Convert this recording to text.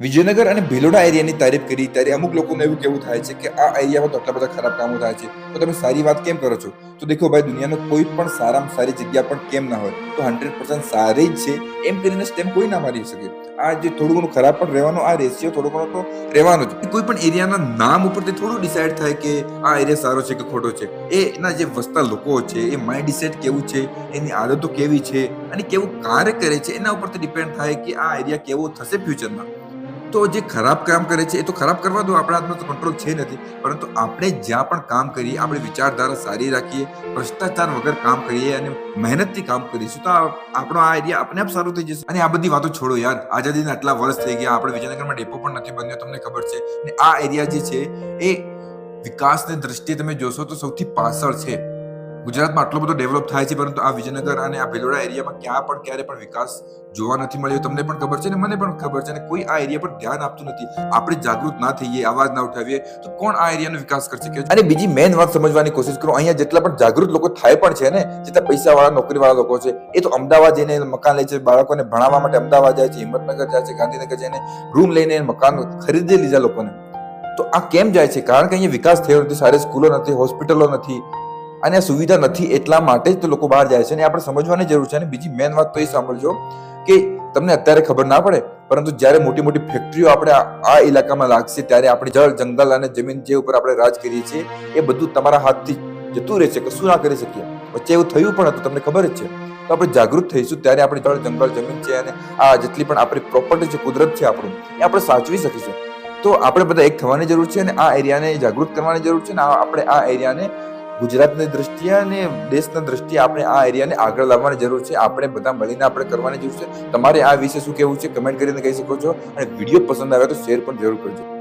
વિજયનગર અને ભિલોડા એરિયાની તારીફ કરી, ત્યારે અમુક લોકોને એવું કેવું થાય છે કે આ એરિયામાં તો આટલા બધા ખરાબ કામો થાય છે. તો તમે સારી વાત કેમ કરો છો? તો દેખો ભાઈ, દુનિયાનો કોઈ પણ સારામાં સારી જગ્યા પણ કેમ ના હોય, તો હંડ્રેડ પર્સન્ટ સારી જ છે. એમ કરીને સ્ટેમ કોઈ ના મારી શકે. આ જે થોડું ઘણું ખરાબ પણ રહેવાનો, આ રેશિયો થોડો ઘણો તો રહેવાનો જ. કોઈ પણ એરિયાના નામ ઉપરથી થોડું ડિસાઈડ થાય કે આ એરિયા સારો છે કે ખોટો છે. એના જે વસતા લોકો છે, એ માઇન્ડ સેટ કેવું છે, એની આદતો કેવી છે, અને કેવું કાર્ય કરે છે, એના ઉપરથી ડિપેન્ડ થાય કે આ એરિયા કેવો થશે ફ્યુચરમાં તો જે ખરાબ કામ કરે છે, એ તો ખરાબ કરવા દો, આપણા હાથમાં તો કંટ્રોલ છે નથી. પરંતુ આપણે જ્યાં પણ કામ કરીએ, આપણી વિચારધારા સારી રાખીએ, ભ્રષ્ટાચાર વગર કામ કરીએ અને મહેનતથી કામ કરીશું, તો આપણો આ એરિયા આપણે આપ સારું થઈ જશે. અને આ બધી વાતો છોડો યાર. આઝાદીના આટલા વર્ષ થઈ ગયા, આપણે વિજયનગરમાં ડેપો પણ નથી બન્યો, તમને ખબર છે. અને આ એરિયા જે છે, એ વિકાસની દ્રષ્ટિએ તમે જોશો તો સૌથી પાછળ છે. ગુજરાતમાં આટલો બધો ડેવલપ થાય છે, પરંતુ આ વિજયનગર અને આ ભિલોડા એરિયામાં ક્યાં પણ ક્યારે પણ વિકાસ જોવા નથી મળ્યો, તમને પણ ખબર છે ને? મને પણ ખબર છે અને કોઈ આ એરિયા પર ધ્યાન આપતું નથી. આપણે જાગૃત ના થઈએ, અવાજ ના ઉઠાવીએ, તો કોણ આ એરિયાનો વિકાસ કરશે? કે અને બીજી મેઇન વાત સમજવાની કોશિશ કરો, અહીંયા જેટલા પણ જાગૃત લોકો થાય પણ છે ને, જેટલા પૈસા વાળા નોકરી લોકો છે, એ તો અમદાવાદ જઈને મકાન લે છે, બાળકોને ભણાવવા માટે અમદાવાદ જાય છે, હિંમતનગર જાય છે, ગાંધીનગર જઈને રૂમ લઈને મકાન ખરીદી લીધા લોકોને. તો આ કેમ જાય છે? કારણ કે અહીંયા વિકાસ થયો નથી, સારી સ્કૂલો નથી, હોસ્પિટલો નથી અને આ સુવિધા નથી એટલા માટે જ તો લોકો બહાર જાય છે. અને આપણે સમજવાની જરૂર છે. અને બીજી મેન વાત તો એ સાંભળજો કે તમને અત્યારે ખબર ના પડે, પરંતુ જ્યારે મોટી મોટી ફેક્ટરીઓ આપણે આ ઇલાકામાં લાગશે, ત્યારે આપણે જળ, જંગલ અને જમીન જે ઉપર આપણે રાજ કરીએ છીએ, એ બધું તમારા હાથથી જતું રહેશે. કશું ના કરી શકીએ. વચ્ચે એવું થયું પણ હતું, તમને ખબર જ છે. તો આપણે જાગૃત થઈશું, ત્યારે આપણે જળ, જંગલ, જમીન છે અને આ જેટલી પણ આપણી પ્રોપર્ટી છે, કુદરત છે આપણું, એ આપણે સાચવી શકીશું. તો આપણે બધા એક થવાની જરૂર છે અને આ એરિયાને જાગૃત કરવાની જરૂર છે અને આપણે આ એરિયાને ગુજરાતની દ્રષ્ટિએ અને દેશના દ્રષ્ટિએ આપણે આ એરિયાને આગળ લાવવાની જરૂર છે. આપણે બધા મળીને આપણે કરવાની જરૂર છે. તમારે આ વિશે શું કહેવું છે? કમેન્ટ કરીને કહી શકો છો. અને વીડિયો પસંદ આવે તો શેર પણ જરૂર કરજો.